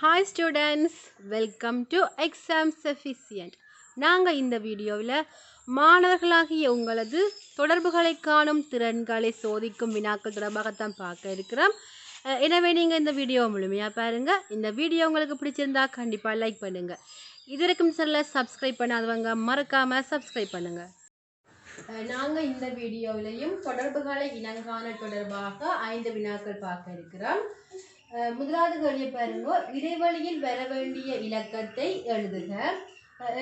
Hi students welcome to exam sufficient நாங்கள் இந்த வீடியோவில் மாணவர்களாகிய உங்களது தொடர்புகளை காணும் திறன்களை சோதிக்கும் வினாக்கள் தொடர்பாகத்தான் பார்க்க இருக்கிறோம். எனவே நீங்கள் இந்த வீடியோ முழுமையாக பாருங்கள் இந்த வீடியோ உங்களுக்கு பிடிச்சிருந்தா கண்டிப்பாக லைக் பண்ணுங்கள் இது வரைக்கும் சப்ஸ்கிரைப் பண்ணாதவங்க மறக்காமல் சப்ஸ்கிரைப் பண்ணுங்கள் நாங்கள் இந்த வீடியோவிலையும் தொடர்புகளை இனங்காண தொடர்பாக ஐந்து வினாக்கள் பார்க்க இருக்கிறோம். முதலாவது கேள்வி பாருங்க இடைவெளியில் வர வேண்டிய இலக்கத்தை எழுதுக.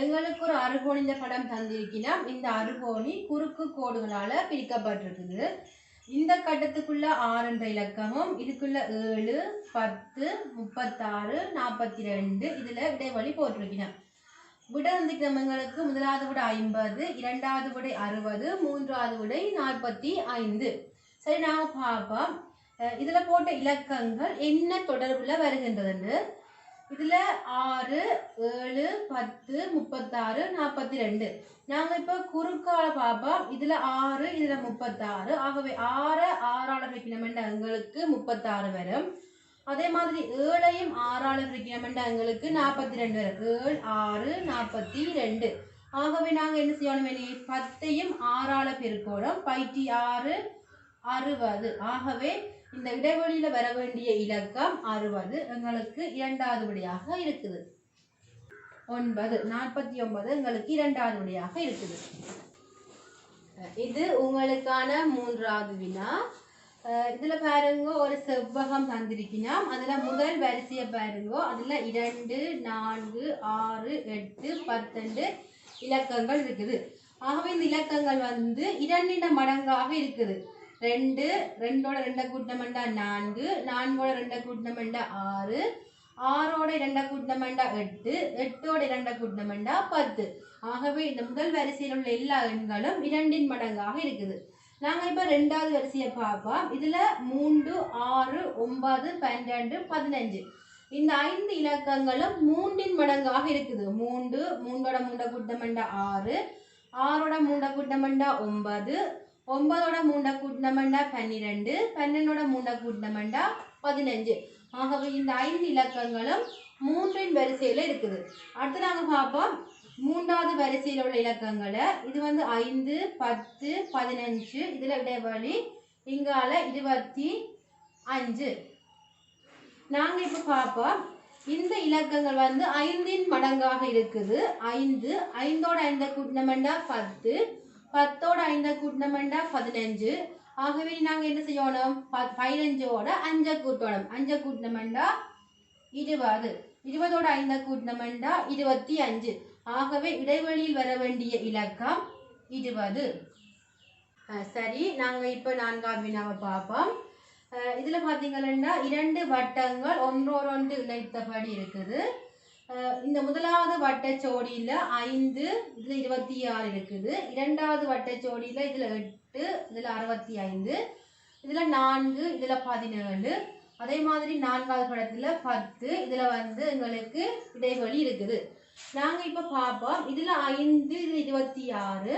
எங்களுக்கு ஒரு அறுகோணி இந்த படம் தந்திருக்கிறோம் இந்த அறுகோணி குறுக்கு கோடுகளால் பிரிக்கப்பட்டிருக்குது. இந்த கட்டத்துக்குள்ள ஆறு என்ற இலக்கமும் இதுக்குள்ள ஏழு பத்து முப்பத்தாறு நாற்பத்தி ரெண்டு இதில் இடைவெளி போட்டிருக்கிறோம் விட வந்துக்கிறவங்களுக்கு முதலாவது விட ஐம்பது இரண்டாவது விடை அறுபது மூன்றாவது விடை நாற்பத்தி ஐந்து. சரி நாங்கள் பார்ப்போம். இதில் போட்ட இலக்கங்கள் என்ன தொடர்பில் வருகின்றதுன்னு? இதில் ஆறு ஏழு பத்து முப்பத்தாறு நாற்பத்தி ரெண்டு நாங்கள் இப்போ குறுக்கால பார்ப்போம் இதில் ஆறு இதில் முப்பத்தாறு. ஆகவே ஆறு ஆறால் பிரிக்கணுமெண்ட எங்களுக்கு முப்பத்தாறு வரும். அதே மாதிரி ஏழையும் ஆறால் பிரிக்கணுமெண்ட எங்களுக்கு நாற்பத்தி ரெண்டு வரும். ஏழு ஆறு நாற்பத்தி ரெண்டு ஆகவே நாங்கள் என்ன செய்யணும் இனி பத்தையும் ஆறால் பெருக்கோடும் பைட்டி ஆறு அறுபது. ஆகவே இந்த இடைவெளியில் வர வேண்டிய இலக்கம் அறுபது. எங்களுக்கு இரண்டாவது விடையாக இருக்குது. ஒன்பது. நாற்பத்தி ஒன்பது எங்களுக்கு இரண்டாவது விடையாக இருக்குது. இது உங்களுக்கான மூன்றாவது வினா. இதில் பாருங்க ஒரு செவ்வகம் தந்திருக்கணும் அதில் முதல் வரிசையை பாருங்க. அதில் இரண்டு நான்கு ஆறு எட்டு பத்தெண்டு இலக்கங்கள் இருக்குது. ஆகவே இந்த இலக்கங்கள் வந்து இரண்டின மடங்காக இருக்குது. ரெண்டு ரெண்டோட ரெண்டை கூட்டினமெண்டா நான்கு நான்கோட ரெண்டை கூட்டினமெண்டா ஆறு ஆறோட இரண்டை கூட்டினமெண்டா எட்டு எட்டோட இரண்டை கூட்டினமெண்டா பத்து. ஆகவே இந்த முதல் வரிசையில் உள்ள எல்லா எண்களும் இரண்டின் மடங்காக இருக்குது. நாங்கள் இப்போ ரெண்டாவது வரிசையை பார்ப்போம். இதில் மூன்று ஆறு ஒன்பது பன்னெண்டு பதினஞ்சு. இந்த ஐந்து இலக்கங்களும் மூன்றின் மடங்காக இருக்குது. மூன்று மூன்றோட மூண்டை கூட்டமெண்டா ஆறு ஆறோட மூண்டை கூட்டமெண்டா ஒன்பது ஒன்பதோட மூண்டை கூட்டினமெண்டா பன்னிரெண்டு பன்னெண்டோட மூண்டை கூட்டினமெண்டா பதினஞ்சு. ஆகவே இந்த ஐந்து இலக்கங்களும் மூன்றின் வரிசையில் இருக்குது. அடுத்து நாங்கள் பார்ப்போம். மூன்றாவது வரிசையில் உள்ள இலக்கங்களை. இது வந்து ஐந்து பத்து பதினஞ்சு. இதில் இடைவெளி இங்கால இருபத்தி அஞ்சு. நாங்கள் இப்போ பார்ப்போம். இந்த இலக்கங்கள் வந்து ஐந்தின் மடங்காக இருக்குது. ஐந்து ஐந்தோட ஐந்த கூட்டினமெண்டா பத்து பத்தோட ஐந்த கூட்டினமெண்டா பதினஞ்சு. ஆகவே நாங்க என்ன செய்யணும்? பதினஞ்சோட அஞ்ச கூட்டணும். அஞ்ச கூட்டினமெண்டா இருபது. இருபதோட ஐந்த கூட்டினமெண்டா இருபத்தி அஞ்சு. ஆகவே இடைவெளியில் வர வேண்டிய இலக்கம் இருபது. சரி நாங்க இப்ப நான்காவது வினாவை பார்ப்போம். இதில் இதுல பாத்தீங்கன்னா இரண்டு வட்டங்கள் ஒன்றோடொன்று இணைத்தபடி இருக்குது. இந்த முதலாவது வட்டச்சோடியில் ஐந்து இதில் இருபத்தி ஆறு இருக்குது. இரண்டாவது வட்டச்சோடியில் இதில் எட்டு இதில் அறுபத்தி ஐந்து இதில் நான்கு இதில் பதினேழு. அதே மாதிரி நான்காவது படத்தில் பத்து இதில் வந்து எங்களுக்கு இடைவெளி இருக்குது. நாங்கள் இப்போ பார்ப்போம் இதில் ஐந்து இதில் இருபத்தி ஆறு.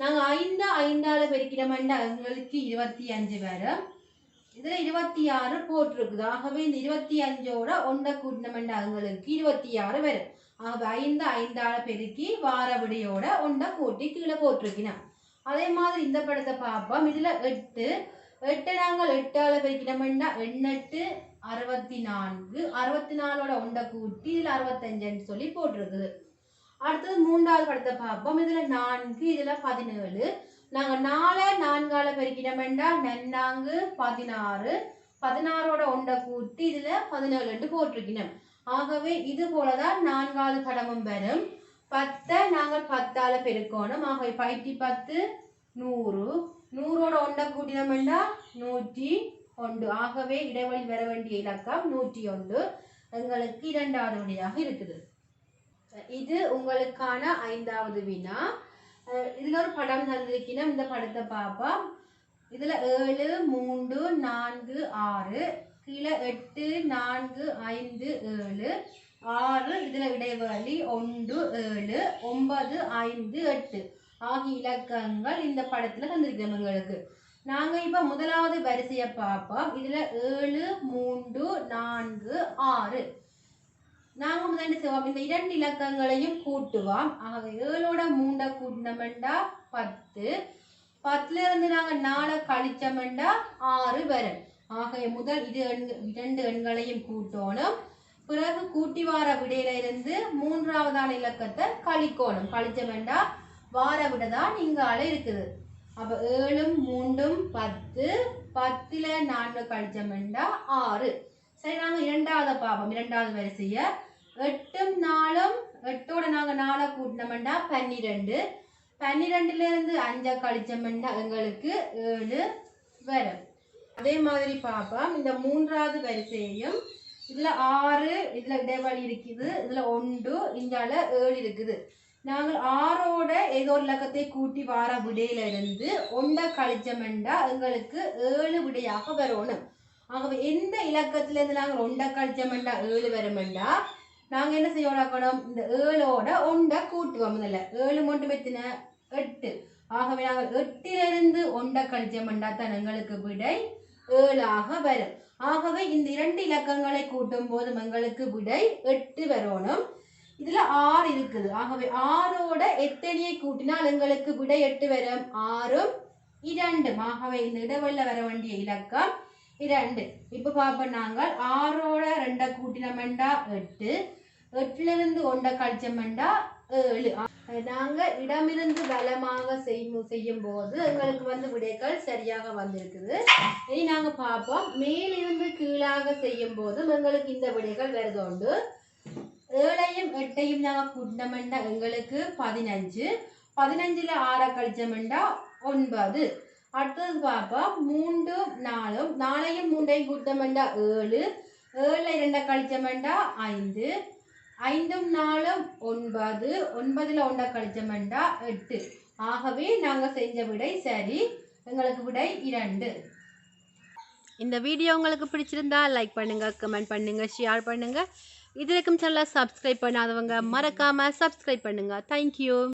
நாங்கள் ஐந்து ஐந்தால் பெருக்கிறோம்னா எங்களுக்கு இருபத்தி அஞ்சு வரும் இதுல இருபத்தி ஆறு போட்டிருக்குது. ஆகவே இந்த இருபத்தி அஞ்சோட ஒன்றை கூட்டினமெண்ட் எங்களுக்கு இருபத்தி ஆறு வரும். ஆகவே ஐந்து ஐந்தால பெருக்கி வார விடையோட ஒன்றை கூட்டி கீழே போட்டிருக்கினான் அதே மாதிரி இந்த படத்தை பார்ப்போம். இதுல எட்டு எட்டு நாங்கள் எட்டால பெருக்கினோம்னா எண்ணெட்டு அறுபத்தி நான்கு அறுபத்தி நாலோட ஒன்றை கூட்டி இதுல அறுபத்தஞ்சுன்னு சொல்லி போட்டிருக்குது. அடுத்தது மூன்றாவது படத்தை பார்ப்போம். இதுல நான்கு இதுல பதினேழு நாங்கள் நால நான்கால பெருக்கினோம்னா நன்னாங்கு பதினாறு. பதினாறோட ஒன்றை கூட்டி இதில் பதினேழு போட்டிருக்கணும் ஆகவே இது போலதான் நான்காவது கடமும் வரும். பத்தை நாங்கள் பத்தால் பெருக்கணும். ஆகவே பயிற்சி பத்து நூறு. நூறோட ஒன்றை கூட்டினோம்னா நூற்றி ஒன்று. ஆகவே இடைவெளி வர வேண்டிய இலக்கம் நூற்றி ஒன்று. எங்களுக்கு இரண்டாவது விடையாக இருக்குது. இது உங்களுக்கான ஐந்தாவது வினா. இதில் ஒரு படம் தந்திருக்கணும் இந்த படத்தை பார்ப்போம் இதில் ஏழு மூன்று நான்கு ஆறு கீழே எட்டு நான்கு ஐந்து ஏழு ஆறு இதில் இடைவெளி ஒன்று ஏழு ஒன்பது ஐந்து எட்டு ஆகிய இலக்கங்கள் இந்த படத்தில் தந்திருக்கிறோம் உங்களுக்கு நாங்கள் இப்போ முதலாவது வரிசையை பார்ப்போம் இதில் ஏழு மூன்று நான்கு ஆறு நாங்கள் முதல் என்ன செய்வோம்? இந்த இரண்டு இலக்கங்களையும் கூட்டுவோம். ஆக ஏழோட மூண்டை கூட்டினமெண்டா பத்து. பத்துல இருந்து நாங்கள் நாலை கழிச்சமெண்டா ஆறு வரும். ஆகைய முதல் இது இரண்டு எண்களையும் கூட்டணும். பிறகு கூட்டி வார விடையில இருந்து மூன்றாவதான இலக்கத்தை கழிக்கணும். கழிச்சமெண்டா வார விட தான் இங்கால இருக்குது. அப்ப ஏழும் மூன்றும் பத்து. பத்துல நான்கு கழிச்சமெண்டா ஆறு. சரி நாங்க இரண்டாவது பார்ப்போம் இரண்டாவது வரிசைய. எட்டும் நாளும் எட்டோட நாங்க நாளை கூட்டினோம்னா பன்னிரெண்டு. பன்னிரெண்டுல இருந்து அஞ்சை கழிச்சோம்னா எங்களுக்கு ஏழு வரும். அதே மாதிரி பார்ப்போம் இந்த மூன்றாவது வரிசையையும் இதுல ஆறு இதுல இடைவெளி இருக்குது இதுல ஒன்று இந்தால ஏழு இருக்குது. நாங்கள் ஆறோட ஏதோ ஒரு இலக்கத்தை கூட்டி வார விடையில இருந்து ஒன்றை கழிச்சோம்னா எங்களுக்கு ஏழு விடையாக வரணும். ஆகவே எந்த இலக்கத்திலேருந்து நாங்கள் ஒன்றை கழிச்சமெண்டா ஏழு வருமெண்டா நாங்கள் என்ன செய்யணும் இந்த ஏழோட ஒன்றை கூட்டுவோம் முதல்ல. ஏழு மட்டும் எத்தின? எட்டு. ஆகவே நாங்கள் எட்டிலிருந்து ஒன்றை கழிச்சமெண்டா தான் எங்களுக்கு விடை ஏழாக வரும். ஆகவே இந்த இரண்டு இலக்கங்களை கூட்டும் போது எங்களுக்கு விடை எட்டு வரணும். இதுல ஆறு இருக்குது. ஆகவே ஆறோட எத்தனையை கூட்டினால் எங்களுக்கு விடை எட்டு வரும்? ஆறும் இரண்டும். ஆகவே இந்த இடைவெளில வர வேண்டிய இலக்கம் இரண்டு. இப்ப பார்ப்போம் நாங்கள் ஆறோட ரெண்டை கூட்டினமெண்டா எட்டு. எட்டுல இருந்து ஒன்றை கழிச்சமெண்டா ஏழு. நாங்கள் இடமிருந்து பலமாக செய்யும் செய்யும் போது எங்களுக்கு வந்து விடைகள் சரியாக வந்திருக்குது. இனி நாங்கள் பார்ப்போம் மேலிருந்து கீழாக செய்யும் போது எங்களுக்கு இந்த விடைகள் வருதோண்டு ஏழையும் எட்டையும் நாங்கள் கூட்டினமெண்டா எங்களுக்கு பதினஞ்சு. பதினஞ்சில் ஆறை கழிச்சமெண்டா ஒன்பது. அடுத்தது பார்ப்போம். மூன்று நாலும் நாளையும் மூண்டையும் கூட்டமெண்டா ஏழு. ஏழில் இரண்டை கழிச்சமெண்டா ஐந்து. ஐந்தும் நாலும் ஒன்பது. ஒன்பதில் ஒன்றை கழிச்சமெண்டா எட்டு. ஆகவே நாங்கள் செஞ்ச விடை சரி. எங்களுக்கு விடை இரண்டு. இந்த வீடியோ உங்களுக்கு பிடிச்சிருந்தா லைக் பண்ணுங்கள் கமெண்ட் பண்ணுங்கள் ஷேர் பண்ணுங்கள் இது வரைக்கும் சேனலை சப்ஸ்கிரைப் பண்ணாதவங்க மறக்காமல் சப்ஸ்கிரைப் பண்ணுங்க. தேங்க்யூ